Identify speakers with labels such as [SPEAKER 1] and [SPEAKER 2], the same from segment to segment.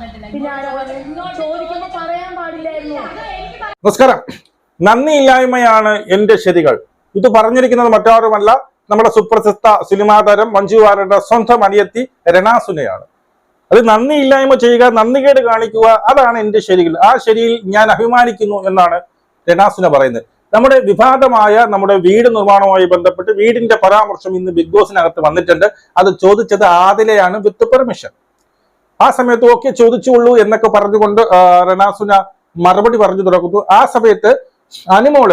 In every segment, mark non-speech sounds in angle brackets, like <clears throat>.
[SPEAKER 1] പിന്നെ? ചോദിക്കുമ്പോ പറയാൻ പാടില്ലായിരുന്നു.
[SPEAKER 2] നമസ്കാരം. നന്ദിയില്ലായ്മയാണ് എന്റെ ശരികൾ. ഇത് പറഞ്ഞിരിക്കുന്നത് മറ്റാരുമല്ല. നമ്മുടെ സുപ്രസിദ്ധ സിനിമാ താരം മഞ്ജു വാര്യരുടെ സ്വന്തം അനിയത്തി രണാസുനയാണ് അത് നന്ദിയില്ലായ്മ ചെയ്യുക നന്ദികേട് കാണിക്കുക അതാണ് എന്റെ ശരികൾ. ആ ശരിയിൽ ഞാൻ അഭിമാനിക്കുന്നു എന്നാണ് രണാസുന പറയുന്നത്. നമ്മുടെ വിവാദമായ നമ്മുടെ വീട് നിർമ്മാണവുമായി ബന്ധപ്പെട്ട് വീടിന്റെ പരാമർശം ഇന്ന് ബിഗ് ബോസിനകത്ത് വന്നിട്ടുണ്ട്. അത് ചോദിച്ചത് ആദിലെയാണ് വിത്ത് പെർമിഷൻ. ആ സമയത്ത് ഓക്കെ ചോദിച്ചുള്ളൂ എന്നൊക്കെ പറഞ്ഞുകൊണ്ട് റണാസുന മറുപടി പറഞ്ഞു തുടങ്ങുന്നു. ആ സമയത്ത് അനുമോൾ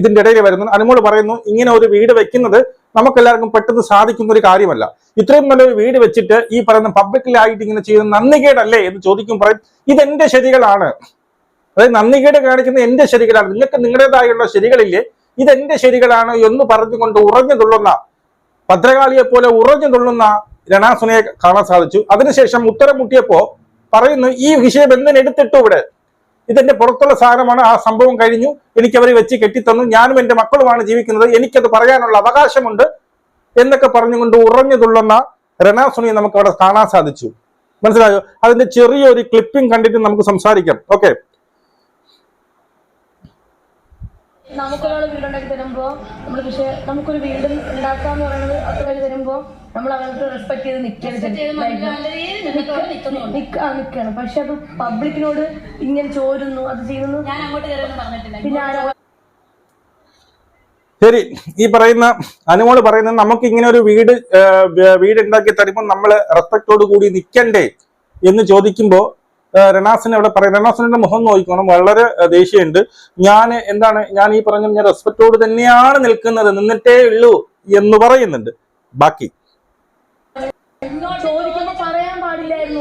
[SPEAKER 2] ഇതിന്റെ ഇടയിൽ വരുന്നു. അനുമോൾ പറയുന്നു ഇങ്ങനെ ഒരു വീട് വെക്കുന്നത് നമുക്ക് എല്ലാവർക്കും പെട്ടെന്ന് സാധിക്കുന്ന ഒരു കാര്യമല്ല. ഇത്രയും നല്ലൊരു വീട് വെച്ചിട്ട് ഈ പറയുന്ന പബ്ലിക്കിലായിട്ട് ഇങ്ങനെ ചെയ്യുന്ന നന്ദികേടല്ലേ? എന്ന് ചോദിക്കും പറയും ഇതെന്റെ ശരികളാണ്. അതായത് നന്ദികേട് കാണിക്കുന്ന എന്റെ ശരികളാണ്. നിങ്ങൾക്ക് നിങ്ങളുടേതായുള്ള ശരികളില്ലേ? ഇതെന്റെ ശരികളാണ് എന്ന് പറഞ്ഞുകൊണ്ട് ഉറഞ്ഞു തുള്ളുന്ന ഭദ്രകാളിയെ പോലെ ഉറഞ്ഞു തുള്ളുന്ന രണാസുനയെ കാണാൻ സാധിച്ചു. അതിനുശേഷം ഉത്തരം മുട്ടിയപ്പോ പറയുന്നു ഈ വിഷയം എന്തിനെടുത്തിട്ടു ഇവിടെ? ഇതിന്റെ പുറത്തുള്ള സാധനമാണ് ആ സംഭവം കഴിഞ്ഞു. എനിക്ക് അവരെ വെച്ച് കെട്ടിത്തന്നു. ഞാനും എന്റെ മക്കളുമാണ് ജീവിക്കുന്നത്. എനിക്കത് പറയാനുള്ള അവകാശമുണ്ട്. എന്നൊക്കെ പറഞ്ഞുകൊണ്ട് ഉറഞ്ഞു തുള്ളുന്ന രണാസുനിയെ നമുക്ക് അവിടെ കാണാൻ സാധിച്ചു. മനസ്സിലായോ? അതിന്റെ ചെറിയൊരു ക്ലിപ്പിംഗ് കണ്ടിട്ട് നമുക്ക് സംസാരിക്കാം. ഓക്കെ
[SPEAKER 1] നമുക്കൊരാൾ വീടുണ്ടാക്കി തരുമ്പോ നമ്മൾ പക്ഷെ നമുക്കൊരു വീട് ഉണ്ടാക്കാന്ന് പറയുന്നത് അത്ര പേര് തരുമ്പോ നമ്മൾ അവർക്ക് റെസ്പെക്ട് ചെയ്ത് നിൽക്കണം നിൽക്കണം പക്ഷെ അത് പബ്ലിക്കിനോട് ഇങ്ങനെ ചോരുന്നു അത് ചെയ്യുന്നു.
[SPEAKER 3] ഞാൻ അങ്ങോട്ട് കയറി പറഞ്ഞിട്ടില്ല.
[SPEAKER 1] പിന്നെ ആരാ
[SPEAKER 2] ശരി ഈ പറയുന്ന അനുമോൾ പറയുന്നത് നമുക്ക് ഇങ്ങനെ ഒരു വീട് വീട് ഉണ്ടാക്കി തരുമ്പോൾ നമ്മൾ റെസ്പെക്റ്റോട് കൂടി നിൽക്കണ്ടേ എന്ന് ചോദിക്കുമ്പോൾ റണാസിനെ അവിടെ പറയും. രണാസിനെ മുഖം നോക്കിക്കോണം. വളരെ ദേഷ്യമുണ്ട്. ഞാൻ എന്താണ് ഞാൻ ഈ പറഞ്ഞ ഞാൻ റെസ്പെക്റ്റോട് തന്നെയാണ് നിൽക്കുന്നത്. നിന്നിട്ടേ ഉള്ളൂ എന്ന് പറയുന്നുണ്ട്. ബാക്കി.
[SPEAKER 1] ചോദിക്കുമ്പോ പറയാൻ പാടില്ലായിരുന്നു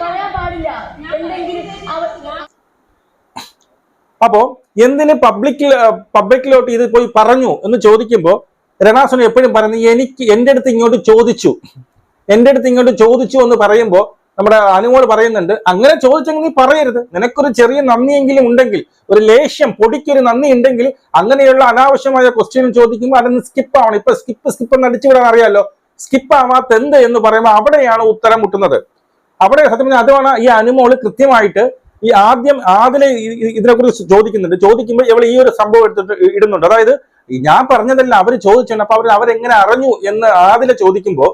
[SPEAKER 1] പറയാൻ പാടില്ല. എന്തെങ്കിലും
[SPEAKER 2] അപ്പോ എന്തിന് പബ്ലിക്കിൽ പബ്ലിക്കിലോട്ട് ഇത് പോയി പറഞ്ഞു എന്ന് ചോദിക്കുമ്പോൾ രണാസുന എപ്പോഴും പറയുന്നത് എനിക്ക് എന്റെ അടുത്ത് ഇങ്ങോട്ട് ചോദിച്ചു. എന്റെ അടുത്ത് ഇങ്ങോട്ട് ചോദിച്ചു എന്ന് പറയുമ്പോൾ നമ്മുടെ അനുമോൾ പറയുന്നുണ്ട് അങ്ങനെ ചോദിച്ചെങ്കിൽ നീ പറയരുത്. നിനക്കൊരു ചെറിയ നന്ദിയെങ്കിലും ഉണ്ടെങ്കിൽ ഒരു ലേഷ്യം പൊടിക്കൊരു നന്ദി ഉണ്ടെങ്കിൽ അങ്ങനെയുള്ള അനാവശ്യമായ ക്വസ്റ്റ്യൻ ചോദിക്കുമ്പോൾ അതൊന്ന് സ്കിപ്പ് ആവണം. ഇപ്പൊ സ്കിപ്പ് സ്കിപ്പ് എന്ന് അടിച്ചുവിടാൻ അറിയാലോ? സ്കിപ്പ് ആവാത്ത എന്ത് എന്ന് പറയുമ്പോൾ അവിടെയാണ് ഉത്തരം മുട്ടുന്നത്. അവിടെ സത്യം പറഞ്ഞാൽ അതുമാണ് ഈ അനുമോൾ കൃത്യമായിട്ട് ഈ ആദ്യം ആദ്യം ഇതിനെ കുറിച്ച് ചോദിക്കുന്നുണ്ട്. ചോദിക്കുമ്പോൾ ഇവൾ ഈ ഒരു സംഭവം എടുത്തിട്ട് ഇടുന്നുണ്ട്. അതായത് ഞാൻ പറഞ്ഞതല്ല അവർ ചോദിച്ചാണ് അപ്പൊ അവർ അവരെങ്ങനെ അറിഞ്ഞു എന്ന് ആദ്യം ചോദിക്കുമ്പോൾ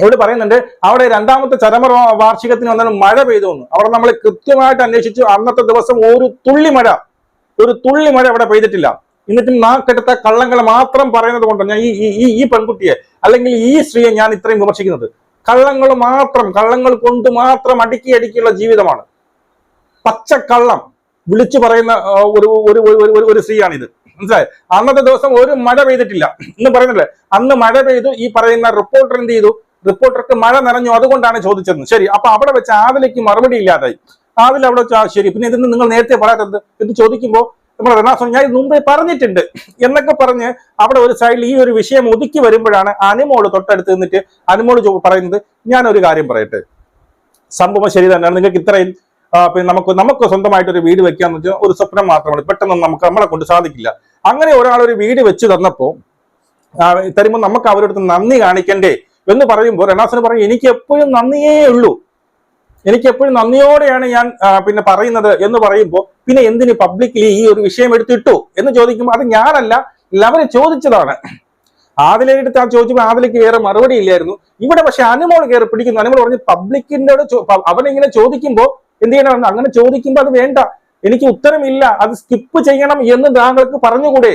[SPEAKER 2] ഇവിടെ പറയുന്നുണ്ട് അവിടെ രണ്ടാമത്തെ ചരമ വാർഷികത്തിന് വന്നാൽ മഴ പെയ്തു വന്നു അവിടെ നമ്മൾ കൃത്യമായിട്ട് അന്വേഷിച്ചു അന്നത്തെ ദിവസം ഒരു തുള്ളി മഴ ഒരു തുള്ളി മഴ അവിടെ പെയ്തിട്ടില്ല. എന്നിട്ടും നാക്കെടുത്ത കള്ളങ്ങൾ മാത്രം പറയുന്നത് കൊണ്ടാണ് ഞാൻ ഈ ഈ- ഈ പെൺകുട്ടിയെ അല്ലെങ്കിൽ ഈ സ്ത്രീയെ ഞാൻ ഇത്രയും വിമർശിക്കുന്നത്. കള്ളങ്ങൾ മാത്രം കള്ളങ്ങൾ കൊണ്ട് മാത്രം അടുക്കി അടുക്കിയുള്ള ജീവിതമാണ്. പച്ചക്കള്ളം വിളിച്ചു പറയുന്ന ഒരു- ഒരു- ഒരു സ്ത്രീയാണിത്. മനസ്സിലായി? അന്നത്തെ ദിവസം ഒരു മഴ പെയ്തിട്ടില്ല. എന്ന് പറയുന്നില്ലേ അന്ന് മഴ പെയ്തു ഈ പറയുന്ന റിപ്പോർട്ടർ എന്ത് ചെയ്തു? റിപ്പോർട്ടർക്ക് മഴ നിറഞ്ഞു അതുകൊണ്ടാണ് ചോദിച്ചത്. ശരി അപ്പൊ അവിടെ വെച്ച് ആദിലേക്ക് മറുപടി ഇല്ലാതായി. ആദിൽ അവിടെ വെച്ചാൽ ശരി പിന്നെ ഇതിന് നിങ്ങൾ നേരത്തെ പറയാത്തത്? എന്ന് ചോദിക്കുമ്പോൾ നമ്മൾ റനാസോൺ ഞാൻ മുമ്പേ പറഞ്ഞിട്ടുണ്ട് എന്നൊക്കെ പറഞ്ഞ് അവിടെ ഒരു സൈഡിൽ ഈ ഒരു വിഷയം ഒതുക്കി വരുമ്പോഴാണ് അനുമോൾ തൊട്ടടുത്ത് നിന്നിട്ട് അനുമോൾ പറയുന്നത് ഞാൻ ഒരു കാര്യം പറയട്ടെ. സംഭവം ശരി തന്നെയാണ്. നിങ്ങൾക്ക് ഇത്രയും പിന്നെ നമുക്ക് നമുക്ക് സ്വന്തമായിട്ട് ഒരു വീട് വെക്കാന്ന് വെച്ചാൽ ഒരു സ്വപ്നം മാത്രമാണ്. പെട്ടെന്ന് നമുക്ക് നമ്മളെ കൊണ്ട് സാധിക്കില്ല. അങ്ങനെ ഒരാൾ ഒരു വീട് വെച്ച് തന്നപ്പോ ആ, തരുമ്പോൾ നമുക്ക് അവരുടെ നന്ദി കാണിക്കണ്ടേ? എന്ന് പറയുമ്പോൾ റെനാസിന് പറയും എനിക്ക് എപ്പോഴും നന്ദിയേ ഉള്ളൂ. എനിക്ക് എപ്പോഴും നന്ദിയോടെയാണ് ഞാൻ പിന്നെ പറയുന്നത് എന്ന് പറയുമ്പോൾ പിന്നെ എന്തിന് പബ്ലിക്കലി ഈ ഒരു വിഷയം എടുത്തിട്ടു? എന്ന് ചോദിക്കുമ്പോൾ അത് ഞാനല്ല ലവന് ചോദിച്ചതാണ്. ആദിലെടുത്ത് ആ ചോദിച്ചപ്പോൾ ആദിലേക്ക് വേറെ മറുപടി ഇല്ലായിരുന്നു. ഇവിടെ പക്ഷെ അനുമോൾ കയറി പിടിക്കുന്നു. അനുമോൾ പറഞ്ഞു പബ്ലിക്കിന്റെ അവനിങ്ങനെ ചോദിക്കുമ്പോൾ എന്ത് ചെയ്യണം അങ്ങനെ ചോദിക്കുമ്പോൾ അത് വേണ്ട. എനിക്ക് ഉത്തരമില്ല അത് സ്കിപ്പ് ചെയ്യണം എന്ന് താങ്കൾക്ക് പറഞ്ഞുകൂടെ?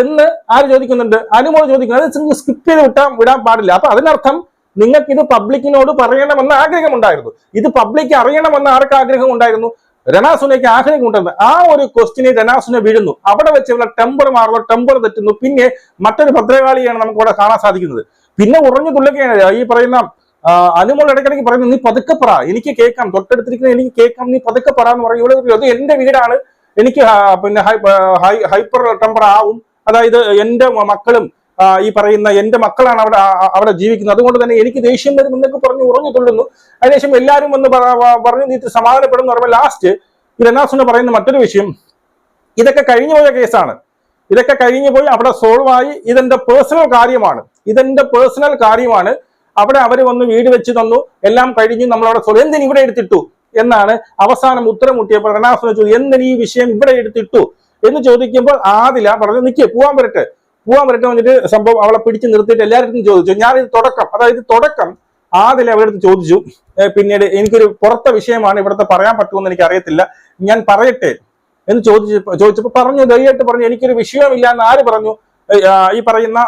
[SPEAKER 2] എന്ന് ആര് ചോദിക്കുന്നുണ്ട്? അനുമോൾ ചോദിക്കുന്നത് അത് സ്കിപ്പ് ചെയ്ത് വിട്ടാൻ വിടാൻ പാടില്ല. അപ്പൊ അതിനർത്ഥം നിങ്ങൾക്ക് ഇത് പബ്ലിക്കിനോട് പറയണമെന്ന് ആഗ്രഹമുണ്ടായിരുന്നു. ഇത് പബ്ലിക് അറിയണമെന്ന് ആർക്ക് ആഗ്രഹം ഉണ്ടായിരുന്നു രണാസുനയ്ക്ക് ആഗ്രഹം ഉണ്ടായിരുന്നു ആ ഒരു ക്വസ്റ്റിനെ രണാസുന വീഴുന്നു. അവിടെ വെച്ചുള്ള ടെമ്പർ മാറുന്നു. ടെമ്പർ തെറ്റുന്നു. പിന്നെ മറ്റൊരു ഭദ്രകാളിയാണ് നമുക്ക് ഇവിടെ കാണാൻ സാധിക്കുന്നത്. പിന്നെ ഉറഞ്ഞു തുള്ളുകയാണ്. ഈ പറയുന്ന അനുമോൾ ഇടയ്ക്കിടയ്ക്ക് പറയുന്നത് നീ പതുക്കെ പറ. എനിക്ക് കേൾക്കാം. തൊട്ടടുത്തിരിക്കുന്ന എനിക്ക് കേൾക്കാം. നീ പതുക്കെ പറ എന്ന് പറയും. ഇവിടെ അത് എന്റെ വീടാണ്. എനിക്ക് പിന്നെ ഹൈപ്പർ ടെമ്പർ ആവും. അതായത് എന്റെ മക്കളും ഈ പറയുന്ന എന്റെ മക്കളാണ് അവിടെ അവിടെ ജീവിക്കുന്നത്. അതുകൊണ്ട് തന്നെ എനിക്ക് ദേഷ്യം വരും എന്നൊക്കെ പറഞ്ഞ് ഉറഞ്ഞു തുള്ളുന്നു. അതിനുശേഷം എല്ലാവരും വന്ന് പറഞ്ഞു വ- സമാധാനപ്പെടുന്നു പറയുമ്പോൾ ലാസ്റ്റ് ഈ റനാസുന പറയുന്ന മറ്റൊരു വിഷയം. ഇതൊക്കെ കഴിഞ്ഞു പോയ കേസാണ്. ഇതൊക്കെ കഴിഞ്ഞു പോയി അവിടെ സോൾവ് ആയി. ഇതെന്റെ പേഴ്സണൽ കാര്യമാണ്. ഇതെന്റെ പേഴ്സണൽ കാര്യമാണ്. അവിടെ അവർ വന്ന് വീട് വെച്ച് തന്നു. എല്ലാം കഴിഞ്ഞു നമ്മളവിടെ സോൾവ് എന്തിന് ഇവിടെ എടുത്തിട്ടു? എന്നാണ് അവസാനം ഉത്തരം മുട്ടിയപ്പോൾ റണാസുനെ ചോദിച്ചു എന്തിന് ഈ വിഷയം ഇവിടെ എടുത്തിട്ടു? എന്ന് ചോദിക്കുമ്പോൾ ആദില പറഞ്ഞു നിൽക്കേ പോവാൻ വരട്ടെ. പോവാൻ വരട്ടെ വന്നിട്ട് സംഭവം അവളെ പിടിച്ചു നിർത്തിയിട്ട് എല്ലാവരും ചോദിച്ചു. ഞാൻ ഇത് തുടക്കം അതായത് തുടക്കം ആദില അവരടുത്ത് ചോദിച്ചു. പിന്നീട് എനിക്കൊരു പുറത്തെ വിഷയമാണ് ഇവിടുത്തെ പറയാൻ പറ്റുമെന്ന് എനിക്ക് അറിയത്തില്ല. ഞാൻ പറയട്ടെ എന്ന് ചോദിച്ചു ചോദിച്ചപ്പോൾ പറഞ്ഞു ധൈര്യമായിട്ട് പറഞ്ഞു എനിക്കൊരു വിഷയമില്ല എന്ന് ആര് പറഞ്ഞു? ഈ പറയുന്ന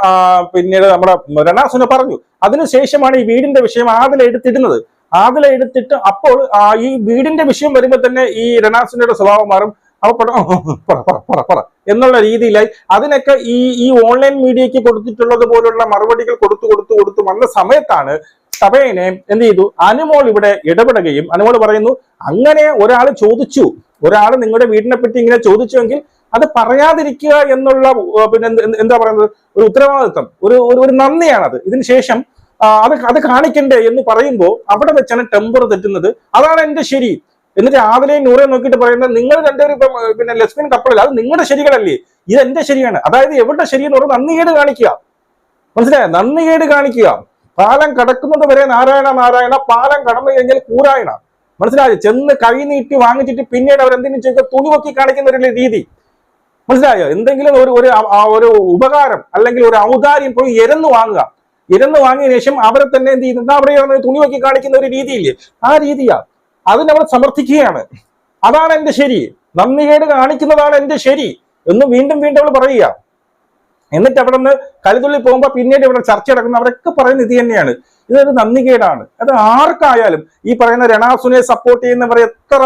[SPEAKER 2] പിന്നീട് നമ്മുടെ രണാസുന പറഞ്ഞു. അതിനുശേഷമാണ് ഈ വീടിന്റെ വിഷയം ആദില എടുത്തിടുന്നത്. ആദില എടുത്തിട്ട് അപ്പോൾ ഈ വീടിന്റെ വിഷയം വരുമ്പോൾ തന്നെ ഈ രണാസുനയുടെ സ്വഭാവം മാറും. അപ്പൊ പറ പറ പറ പറ എന്നുള്ള രീതിയിലായി. അതിനൊക്കെ ഈ ഈ ഓൺലൈൻ മീഡിയക്ക് കൊടുത്തിട്ടുള്ളത് പോലുള്ള മറുപടികൾ കൊടുത്തു കൊടുത്തു കൊടുത്തു വന്ന സമയത്താണ് സഭയനെ എന്ത് ചെയ്തു? അനുമോൾ ഇവിടെ ഇടപെടുകയും അനുമോൾ പറയുന്നു അങ്ങനെ ഒരാൾ ചോദിച്ചു. ഒരാൾ നിങ്ങളുടെ വീടിനെ പറ്റി ഇങ്ങനെ ചോദിച്ചുവെങ്കിൽ അത് പറയാതിരിക്കുക എന്നുള്ള പിന്നെ എന്ത് പറയുന്നത്? ഒരു ഉത്തരവാദിത്വം. ഒരു ഒരു ഒരു നന്ദിയാണത്. ഇതിനുശേഷം അത് അത് കാണിക്കണ്ടേ എന്ന് പറയുമ്പോൾ അവിടെ വെച്ചാണ് ടെമ്പർ തെറ്റുന്നത്. അതാണ് എന്റെ ശരി. എന്നിട്ട് രാവിലെയും നൂറെ നോക്കിയിട്ട് പറയുന്നത് നിങ്ങൾ രണ്ടുപേരും ഇപ്പം പിന്നെ ലെസ്ബിയൻ കപ്പിളല്ല അത് നിങ്ങളുടെ ശരികളല്ലേ? ഇത് എന്റെ ശരിയാണ്. അതായത് എവിടെ ശരിയെന്ന് പറഞ്ഞാൽ നന്ദികേട് കാണിക്കുക. മനസ്സിലായോ? നന്ദികേട് കാണിക്കുക. പാലം കടക്കുന്നത് വരെ നാരായണ നാരായണ പാലം കടന്നു കഴിഞ്ഞാൽ കൂരായണ മനസ്സിലായോ? ചെന്ന് കൈ നീട്ടി വാങ്ങിച്ചിട്ട് പിന്നീട് അവർ എന്തെങ്കിലും ചെയ്യുക? തുണി പൊക്കി കാണിക്കുന്ന ഒരു രീതി. മനസ്സിലായോ? എന്തെങ്കിലും ഒരു ഒരു ഒരു ഉപകാരം അല്ലെങ്കിൽ ഒരു ഔദാര്യം പോയി ഇരന്ന് വാങ്ങുക. ഇരന്ന് വാങ്ങിയ ശേഷം അവരെ തന്നെ എന്ത് ചെയ്യുന്നത് അവിടെ തുണിവൊക്കി കാണിക്കുന്ന ഒരു രീതിയില്ലേ? ആ രീതിയാ. അതിനെ നമ്മൾ സമർത്ഥിക്കുകയാണ്. അതാണ് എന്റെ ശരി. നന്ദികേട് കാണിക്കുന്നതാണ് എന്റെ ശരി എന്ന് വീണ്ടും വീണ്ടും അവൾ പറയുക. എന്നിട്ട് അവിടെ നിന്ന് കലിതുള്ളി പോകുമ്പോൾ പിന്നീട് ഇവിടെ ചർച്ച നടക്കുന്ന അവരൊക്കെ പറയുന്ന ഇത് തന്നെയാണ്. ഇതൊരു നന്ദികേടാണ്. അത് ആർക്കായാലും ഈ പറയുന്ന രണാസുനെ സപ്പോർട്ട് ചെയ്യുന്നവർ എത്ര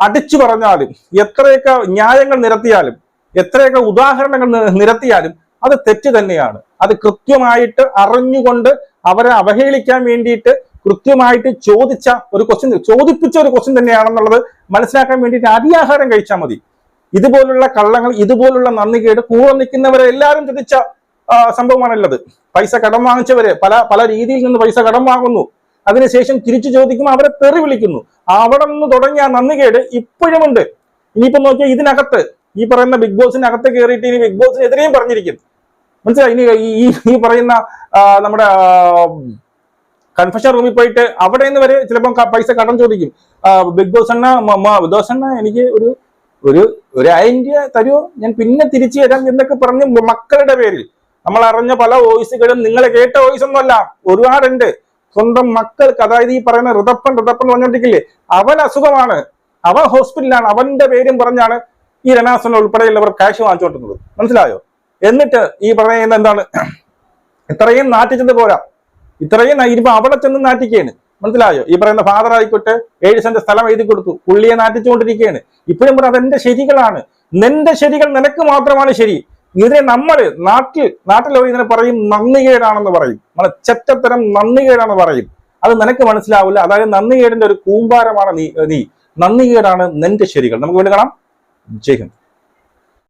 [SPEAKER 2] അടിച്ചു പറഞ്ഞാലും എത്രയൊക്കെ ന്യായങ്ങൾ നിരത്തിയാലും എത്രയൊക്കെ ഉദാഹരണങ്ങൾ നിരത്തിയാലും അത് തെറ്റ് തന്നെയാണ്. അത് കൃത്യമായിട്ട് അറിഞ്ഞുകൊണ്ട് അവരെ അവഹേളിക്കാൻ വേണ്ടിയിട്ട് കൃത്യമായിട്ട് ചോദിച്ച ഒരു ക്വസ്റ്റ്യൻ ചോദിപ്പിച്ച ഒരു ക്വസ്റ്റ്യൻ തന്നെയാണെന്നുള്ളത് മനസ്സിലാക്കാൻ വേണ്ടിയിട്ട് അതിയാഹാരം കഴിച്ചാൽ മതി. ഇതുപോലുള്ള കള്ളങ്ങൾ ഇതുപോലുള്ള നന്ദികേട് കൂടെ നിൽക്കുന്നവരെ എല്ലാവരും തിരിച്ച സംഭവമാണല്ലത് പൈസ കടം വാങ്ങിച്ചവര് പല പല രീതിയിൽ നിന്ന് പൈസ കടം വാങ്ങുന്നു. അതിനുശേഷം തിരിച്ചു ചോദിക്കുമ്പോൾ അവരെ തെറി വിളിക്കുന്നു. അവിടെ നിന്ന് തുടങ്ങിയ നന്ദികേട് ഇപ്പോഴുമുണ്ട് ഇനിയിപ്പോ നോക്കിയാൽ ഇതിനകത്ത് ഈ പറയുന്ന ബിഗ് ബോസിനകത്ത് കയറിയിട്ട് ഇനി ബിഗ് ബോസിനെതിരെയും പറഞ്ഞിരിക്കും. മനസ്സിലായി? ഇനി ഈ പറയുന്ന നമ്മുടെ കൺഫഷൻ റൂമിൽ പോയിട്ട് അവിടെ നിന്ന് വരെ ചിലപ്പോൾ ക- പൈസ കടം ചോദിക്കും. ബിഗ് ബോസ് എണ്ണ ബോസ് അണ്ണ എനിക്ക് ഒരു ഒരു ഒരു രൂപ തരുമോ ഞാൻ പിന്നെ തിരിച്ചു തരാം എന്നൊക്കെ പറഞ്ഞ് മക്കളുടെ പേരിൽ. നമ്മൾ അറിഞ്ഞ പല വോയിസുകളും നിങ്ങൾ കേട്ട വോയിസ് ഒന്നുമല്ല ഒരുപാടുണ്ട്. സ്വന്തം മക്കൾക്ക് അതായത് ഈ പറയുന്ന ഋതപ്പൻ ഋതപ്പൻ പറഞ്ഞോണ്ടിരിക്കില്ലേ അവൻ അസുഖമാണ്. അവൻ ഹോസ്പിറ്റലിലാണ്. അവന്റെ പേരും പറഞ്ഞാണ് ഈ രണാസൻ ഉൾപ്പെടെയുള്ളവർ കാശ് വാങ്ങിച്ചുകൊണ്ടിരുന്നത്. മനസ്സിലായോ? എന്നിട്ട് ഈ പറയുന്ന എന്താണ്? <clears throat> ഇത്രയും നാട്ടിച്ചത് പോരാ. ഇത്രയും ഇനിയിപ്പോ അവിടെ ചെന്ന് നാട്ടിക്കുകയാണ് മനസ്സിലായോ? ഈ പറയുന്ന ഫാദർ ആയിക്കോട്ടെ ഏഴ് സെന്റ് സ്ഥലം എഴുതി കൊടുത്തു പുള്ളിയെ നാട്ടിച്ചുകൊണ്ടിരിക്കുകയാണ് ഇപ്പോഴും പറ അതെന്റെ ശരികളാണ്. നിന്റെ ശരികൾ നിനക്ക് മാത്രമാണ് ശരി. ഇതിനെ നമ്മൾ നാട്ടിൽ നാട്ടിൽ ഇതിനെ പറയും നന്ദികേടാണെന്ന് പറയും. നമ്മളെ ചെറ്റത്തരം നന്ദികേടാണെന്ന് പറയും. അത് നിനക്ക് മനസ്സിലാവില്ല. അതായത് നന്ദികേടിന്റെ ഒരു കൂമ്പാരമാണ് നീ നീ. നന്ദികേടാണ് നിന്റെ ശരികൾ. നമുക്ക് വീണ്ടും കാണാം. ജയ് ഹിന്ദ്.